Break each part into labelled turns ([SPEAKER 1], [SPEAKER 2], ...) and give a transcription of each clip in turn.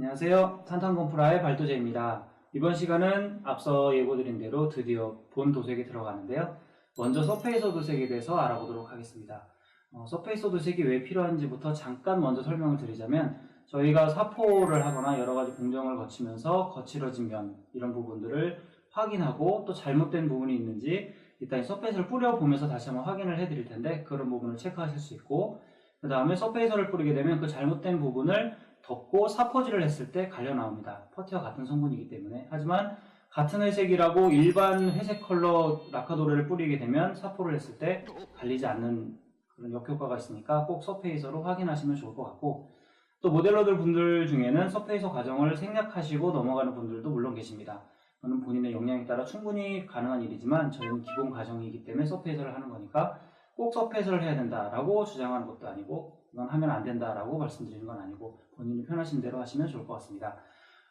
[SPEAKER 1] 안녕하세요. 산탄건프라의 발도제입니다. 이번 시간은 앞서 예고드린 대로 드디어 본 도색에 들어가는데요. 먼저 서페이서 도색에 대해서 알아보도록 하겠습니다. 어, 서페이서 도색이 왜 필요한지부터 잠깐 먼저 설명을 드리자면 저희가 사포를 하거나 여러 가지 공정을 거치면서 거칠어진 면 이런 부분들을 확인하고 또 잘못된 부분이 있는지 일단 이 서페이서를 뿌려보면서 다시 한번 확인을 해드릴 텐데 그런 부분을 체크하실 수 있고 그 다음에 서페이서를 뿌리게 되면 그 잘못된 부분을 덮고 사포질을 했을 때 갈려 나옵니다. 퍼티와 같은 성분이기 때문에. 하지만 같은 회색이라고 일반 회색 컬러 라카도르를 뿌리게 되면 사포를 했을 때 갈리지 않는 그런 역효과가 있으니까 꼭 서페이서로 확인하시면 좋을 것 같고 또 모델러들 분들 중에는 서페이서 과정을 생략하시고 넘어가는 분들도 물론 계십니다. 그는 본인의 역량에 따라 충분히 가능한 일이지만 저희는 기본 과정이기 때문에 서페이서를 하는 거니까 꼭 서페이서를 해야 된다라고 주장하는 것도 아니고 이건 하면 안 된다라고 말씀드리는 건 아니고 본인이 편하신 대로 하시면 좋을 것 같습니다.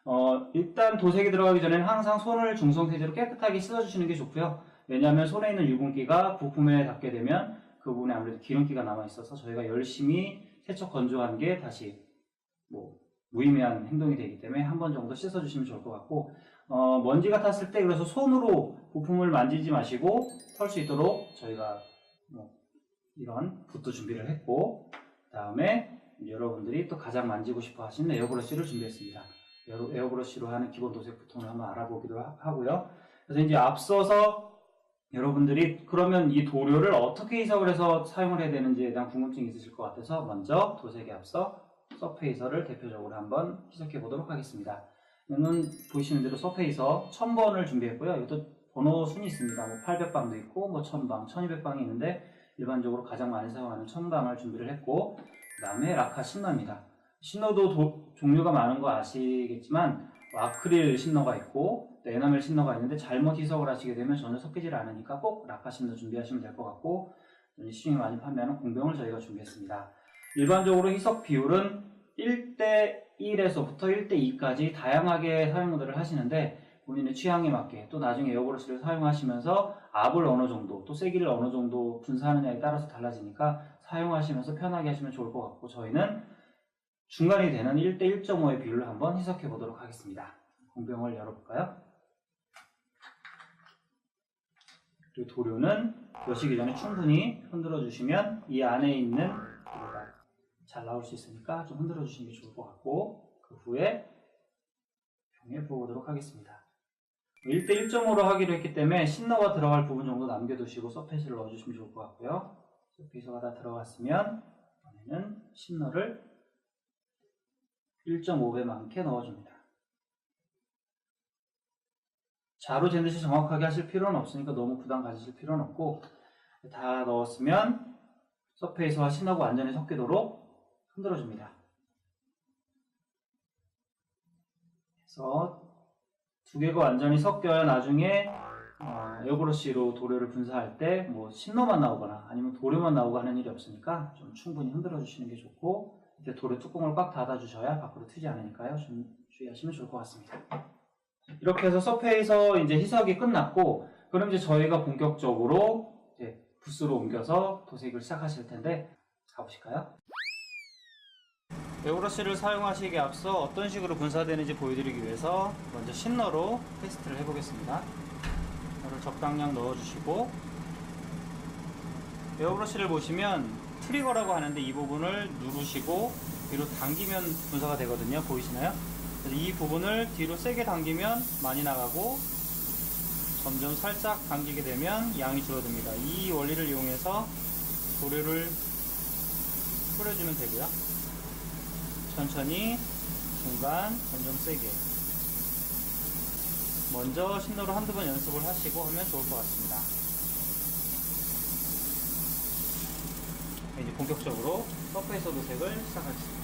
[SPEAKER 1] 어, 일단 도색에 들어가기 전에는 항상 손을 중성세제로 깨끗하게 씻어주시는 게 좋고요. 왜냐하면 손에 있는 유분기가 부품에 닿게 되면 그 부분에 아무래도 기름기가 남아 있어서 저희가 열심히 세척 건조한 게 다시 뭐 무의미한 행동이 되기 때문에 한 번 정도 씻어주시면 좋을 것 같고 어, 먼지가 탔을 때 그래서 손으로 부품을 만지지 마시고 털 수 있도록 저희가 뭐 이런 붓도 준비를 했고 그 다음에 여러분들이 또 가장 만지고 싶어 하시는 에어브러쉬를 준비했습니다. 에어- 에어브러쉬로 하는 기본 도색 부톤을 한번 알아보기도 하- 하고요. 그래서 이제 앞서서 여러분들이 그러면 이 도료를 어떻게 희석을 해서 사용을 해야 되는지에 대한 궁금증이 있으실 것 같아서 먼저 도색에 앞서 서페이서를 대표적으로 한번 희석해 보도록 하겠습니다. 이거는 보시는 대로 서페이서 1000번을 준비했고요. 이것도 번호 순이 있습니다. 뭐 800방도 있고 뭐 1000방, 1200방이 있는데 일반적으로 가장 많이 사용하는 1000방을 준비를 했고 그 다음에 라카 신너입니다. 신너도 도- 종류가 많은 거 아시겠지만 아크릴 신너가 있고 또 에나멜 신너가 있는데 잘못 희석을 하시게 되면 전혀 섞이질 않으니까 꼭 라카 신너 준비하시면 될 것 같고 시중에 많이 판매하는 공병을 저희가 준비했습니다. 일반적으로 희석 비율은 1대 1에서부터 1대 2까지 다양하게 사용들을 하시는데 본인의 취향에 맞게 또 나중에 에어브러쉬를 사용하시면서 압을 어느 정도 또 세기를 어느 정도 분사하느냐에 따라서 달라지니까 사용하시면서 편하게 하시면 좋을 것 같고 저희는 중간이 되는 1대 1.5의 비율로 한번 희석해 보도록 하겠습니다. 공병을 열어볼까요? 그리고 도료는 여시기 전에 충분히 흔들어 주시면 이 안에 있는 도료가 잘 나올 수 있으니까 좀 흔들어 주시는 게 좋을 것 같고 그 후에 병에 부어보도록 하겠습니다. 1대 1.5로 하기로 했기 때문에 신너가 들어갈 부분 정도 남겨두시고 서페이스를 넣어주시면 좋을 것 같고요. 서페이스가 다 들어갔으면 이번에는 신너를 1.5배 많게 넣어줍니다. 자로 재듯이 정확하게 하실 필요는 없으니까 너무 부담 가지실 필요는 없고 다 넣었으면 서페이스와 신너가 완전히 섞이도록 흔들어줍니다. 그래서 두 개가 완전히 섞여야 나중에 어, 에어브러쉬로 도료를 분사할 때 뭐 신노만 나오거나 아니면 도료만 나오고 하는 일이 없으니까 좀 충분히 흔들어 주시는 게 좋고 이때 도료 뚜껑을 꽉 닫아 주셔야 밖으로 튀지 않으니까요 좀 주의하시면 좋을 것 같습니다 이렇게 해서 서페이서 이제 희석이 끝났고 그럼 이제 저희가 본격적으로 이제 부스로 옮겨서 도색을 시작하실 텐데 가보실까요? 에어브러쉬를 사용하시기에 앞서 어떤 식으로 분사되는지 보여드리기 위해서 먼저 신너로 테스트를 해보겠습니다. 이를 적당량 넣어주시고 에어브러쉬를 보시면 트리거라고 하는데 이 부분을 누르시고 뒤로 당기면 분사가 되거든요. 보이시나요? 이 부분을 뒤로 세게 당기면 많이 나가고 점점 살짝 당기게 되면 양이 줄어듭니다. 이 원리를 이용해서 도료를 뿌려주면 되고요. 천천히 중간 점점 세게. 먼저 신호로 한두 번 연습을 하시고 하면 좋을 것 같습니다. 이제 본격적으로 서페이서 도색을 시작하겠습니다.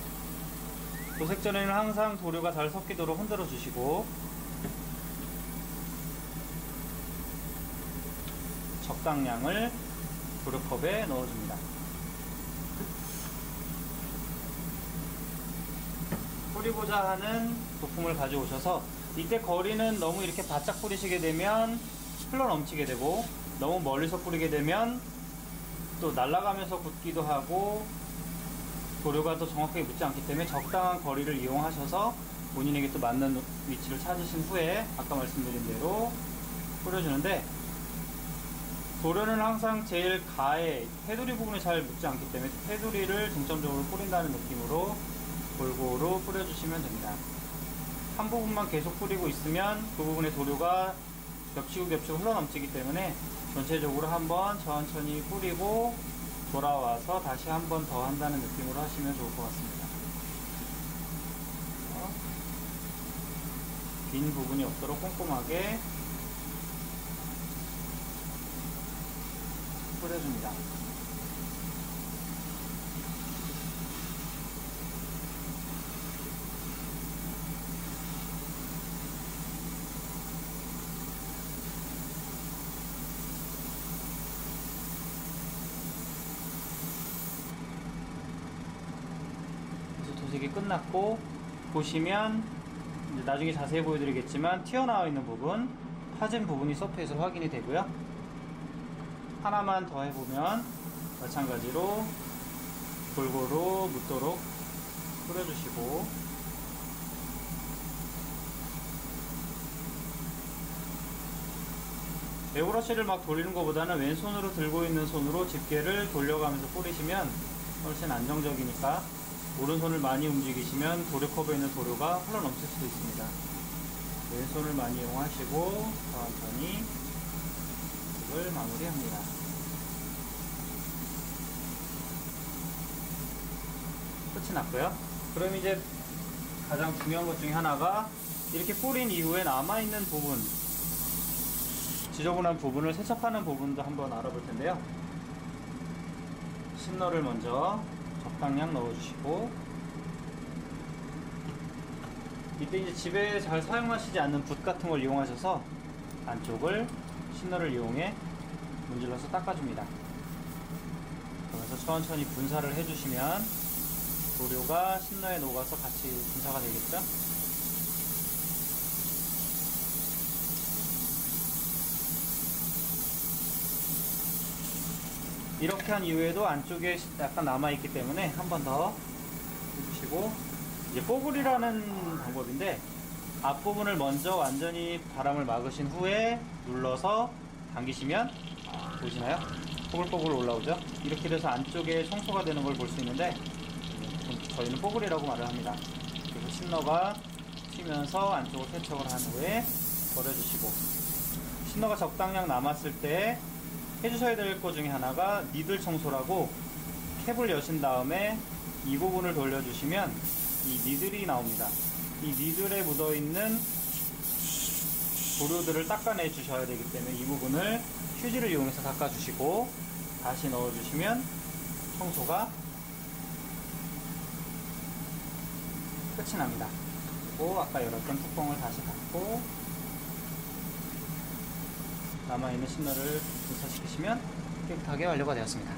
[SPEAKER 1] 도색 전에는 항상 도료가 잘 섞이도록 흔들어 주시고 적당량을 도료컵에 넣어줍니다 뿌리고자 하는 부품을 가져오셔서 이때 거리는 너무 이렇게 바짝 뿌리시게 되면 흘러 넘치게 되고 너무 멀리서 뿌리게 되면 또 날아가면서 굳기도 하고 도료가 또 정확하게 묻지 않기 때문에 적당한 거리를 이용하셔서 본인에게 또 맞는 위치를 찾으신 후에 아까 말씀드린 대로 뿌려주는데 도료는 항상 제일 가에 테두리 부분에 잘 묻지 않기 때문에 테두리를 중점적으로 뿌린다는 느낌으로 골고루 뿌려주시면 됩니다. 한 부분만 계속 뿌리고 있으면 그 부분의 도료가 겹치고 겹치고 흘러넘치기 때문에 전체적으로 한번 천천히 뿌리고 돌아와서 다시 한 번 더 한다는 느낌으로 하시면 좋을 것 같습니다. 어, 빈 부분이 없도록 꼼꼼하게 뿌려줍니다. 도색이 끝났고 보시면 나중에 자세히 보여드리겠지만 튀어나와 있는 부분 파진 부분이 서페이스로 확인이 되고요. 하나만 더 해보면 마찬가지로 골고루 묻도록 뿌려주시고 에어브러쉬를 막 돌리는 것보다는 왼손으로 들고 있는 손으로 집게를 돌려가면서 뿌리시면 훨씬 안정적이니까 오른손을 많이 움직이시면 도료 컵에 있는 도료가 흘러넘칠 수도 있습니다. 왼손을 많이 이용하시고 천천히 이걸 마무리합니다. 끝이 났고요. 그럼 이제 가장 중요한 것 중에 하나가 이렇게 뿌린 이후에 남아있는 부분 지저분한 부분을 세척하는 부분도 한번 알아볼 텐데요. 신너를 먼저 적당량 넣어주시고 이때 이제 집에 잘 사용하시지 않는 붓 같은 걸 이용하셔서 안쪽을 신너를 이용해 문질러서 닦아줍니다. 그러면서 천천히 분사를 해주시면 도료가 신너에 녹아서 같이 분사가 되겠죠? 이렇게 한 이후에도 안쪽에 약간 남아있기 때문에 한 번 더 해주시고 이제 뽀글이라는 방법인데 앞부분을 먼저 완전히 바람을 막으신 후에 눌러서 당기시면 보시나요? 뽀글뽀글 올라오죠? 이렇게 돼서 안쪽에 청소가 되는 걸 볼 수 있는데 저희는 뽀글이라고 말을 합니다. 그래서 신너가 튀면서 안쪽을 세척을 한 후에 버려주시고 신너가 적당량 남았을 때 해주셔야 될 것 중에 하나가 니들 청소라고 캡을 여신 다음에 이 부분을 돌려주시면 이 니들이 나옵니다. 이 니들에 묻어있는 도료들을 닦아내 주셔야 되기 때문에 이 부분을 휴지를 이용해서 닦아주시고 다시 넣어주시면 청소가 끝이 납니다. 그리고 아까 열었던 뚜껑을 다시 닫고 남아있는 신너를 분사시키시면 깨끗하게 완료가 되었습니다.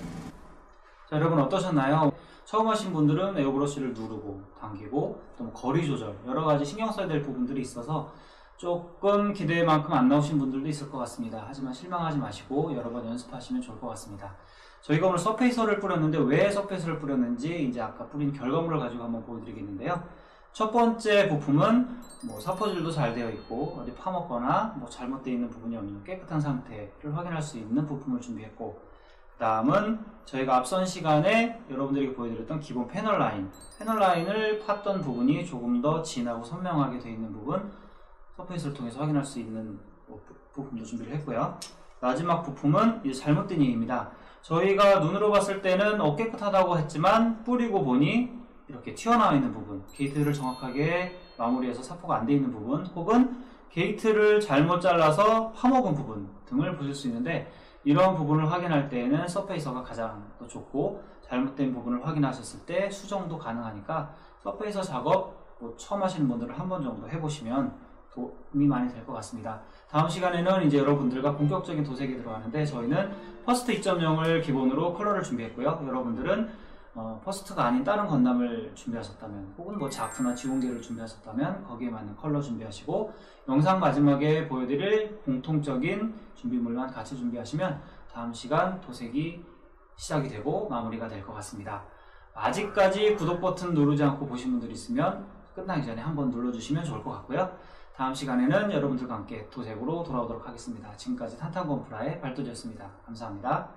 [SPEAKER 1] 자, 여러분 어떠셨나요? 처음 하신 분들은 에어브러쉬를 누르고 당기고 또 거리 조절 여러 가지 신경 써야 될 부분들이 있어서 조금 기대만큼 안 나오신 분들도 있을 것 같습니다. 하지만 실망하지 마시고 여러 번 연습하시면 좋을 것 같습니다. 저희가 오늘 서페이서를 뿌렸는데 왜 서페이서를 뿌렸는지 이제 아까 뿌린 결과물을 가지고 한번 보여드리겠는데요. 첫 번째 부품은 뭐 사포질도 잘 되어 있고 어디 파먹거나 뭐 잘못되어 있는 부분이 없는 깨끗한 상태를 확인할 수 있는 부품을 준비했고 그 다음은 저희가 앞선 시간에 여러분들에게 보여드렸던 기본 패널 라인. 패널 라인을 팠던 부분이 조금 더 진하고 선명하게 되어 있는 부분 서페이스를 통해서 확인할 수 있는 뭐 부- 부품도 준비를 했고요. 마지막 부품은 이제 잘못된 얘기입니다. 저희가 눈으로 봤을 때는 어 깨끗하다고 했지만 뿌리고 보니 이렇게 튀어나와 있는 부분, 게이트를 정확하게 마무리해서 사포가 안 돼 있는 부분, 혹은 게이트를 잘못 잘라서 파먹은 부분 등을 보실 수 있는데 이런 부분을 확인할 때에는 서페이서가 가장 더 좋고 잘못된 부분을 확인하셨을 때 수정도 가능하니까 서페이서 작업 뭐 처음 하시는 분들은 한 번 정도 해보시면 도움이 많이 될 것 같습니다. 다음 시간에는 이제 여러분들과 본격적인 도색에 들어가는데 저희는 퍼스트 2.0을 기본으로 컬러를 준비했고요. 여러분들은 어, 퍼스트가 아닌 다른 건담을 준비하셨다면 혹은 뭐 자프나 지원계를 준비하셨다면 거기에 맞는 컬러 준비하시고 영상 마지막에 보여드릴 공통적인 준비물만 같이 준비하시면 다음 시간 도색이 시작이 되고 마무리가 될 것 같습니다. 아직까지 구독 버튼 누르지 않고 보신 분들 있으면 끝나기 전에 한번 눌러주시면 좋을 것 같고요. 다음 시간에는 여러분들과 함께 도색으로 돌아오도록 하겠습니다. 지금까지 탄탄건프라의 발도제였습니다. 감사합니다.